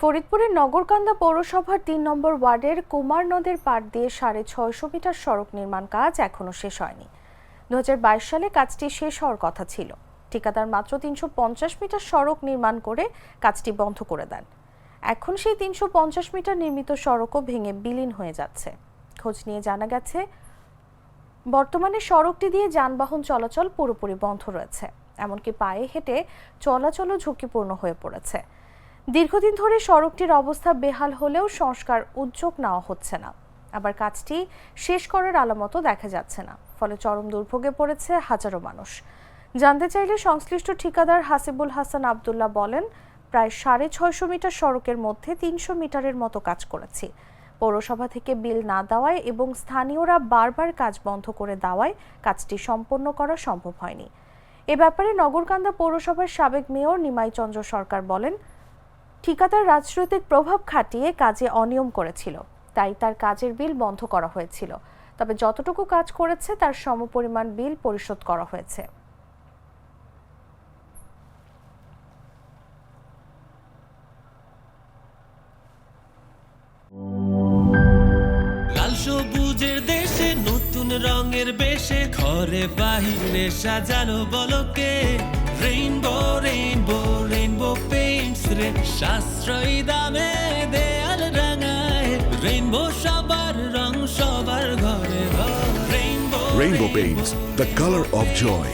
ফরিদপুরের নগরকান্দা পৌরসভার তিন নম্বর ওয়ার্ডের কুমার নদের পাড় দিয়ে সাড়ে ছয়শো মিটার সড়ক নির্মাণ কাজ এখনও শেষ হয়নি। দু হাজার বাইশ সালে কাজটি শেষ হওয়ার কথা ছিল। ঠিকাদার মাত্র তিনশো পঞ্চাশ মিটার সড়ক নির্মাণ করে কাজটি বন্ধ করে দেন। এখন সেই তিনশো পঞ্চাশ মিটার নির্মিত সড়কও ভেঙে বিলীন হয়ে যাচ্ছে। খোঁজ নিয়ে জানা গেছে, বর্তমানে সড়কটি দিয়ে যানবাহন চলাচল পুরোপুরি বন্ধ রয়েছে। এমনকি পায়ে হেঁটে চলাচলও ঝুঁকিপূর্ণ হয়ে পড়েছে। দীর্ঘদিন ধরে সড়কটির অবস্থা বেহাল হলেও সংস্কার উদ্যোগ নেওয়া হচ্ছে না। আবার কাজটি শেষ করার আলামতও দেখা যাচ্ছে না, ফলে চরম দুর্ভোগে পড়েছে হাজারো মানুষ। জানতে চাইলে সংশ্লিষ্ট ঠিকাদার হাসিবুল হাসান আবদুল্লাহ বলেন, প্রায় সাড়ে ছয়শো মিটার সড়কের মধ্যে তিনশো মিটারের মতো কাজ করেছি। পৌরসভা থেকে বিল না দেওয়ায় এবং স্থানীয়রা বারবার কাজ বন্ধ করে দেওয়ায় কাজটি সম্পন্ন করা সম্ভব হয়নি। এ ব্যাপারে নগরকান্দা পৌরসভার সাবেক মেয়র নিমাই চন্দ্র সরকার বলেন ঠিকাদার রাজনৈতিক প্রভাব খাটিয়ে কাজে অনিয়ম করেছিল, তাই তার কাজের বিল বন্ধ করা হয়েছিল। তবে যতটুকু কাজ করেছে, তার সমপরিমাণ বিল পরিশোধ করা হয়েছে। সবুজের দেশে নতুন রঙের বেশে, ঘরে বাহিরে সাজানো বলকে রে সাশ্রয়ী দামে দেয়াল রাঙায় রেইনবো সবার রং সবার ঘরে ঘর rainbow Rainbow Paints, the color of joy.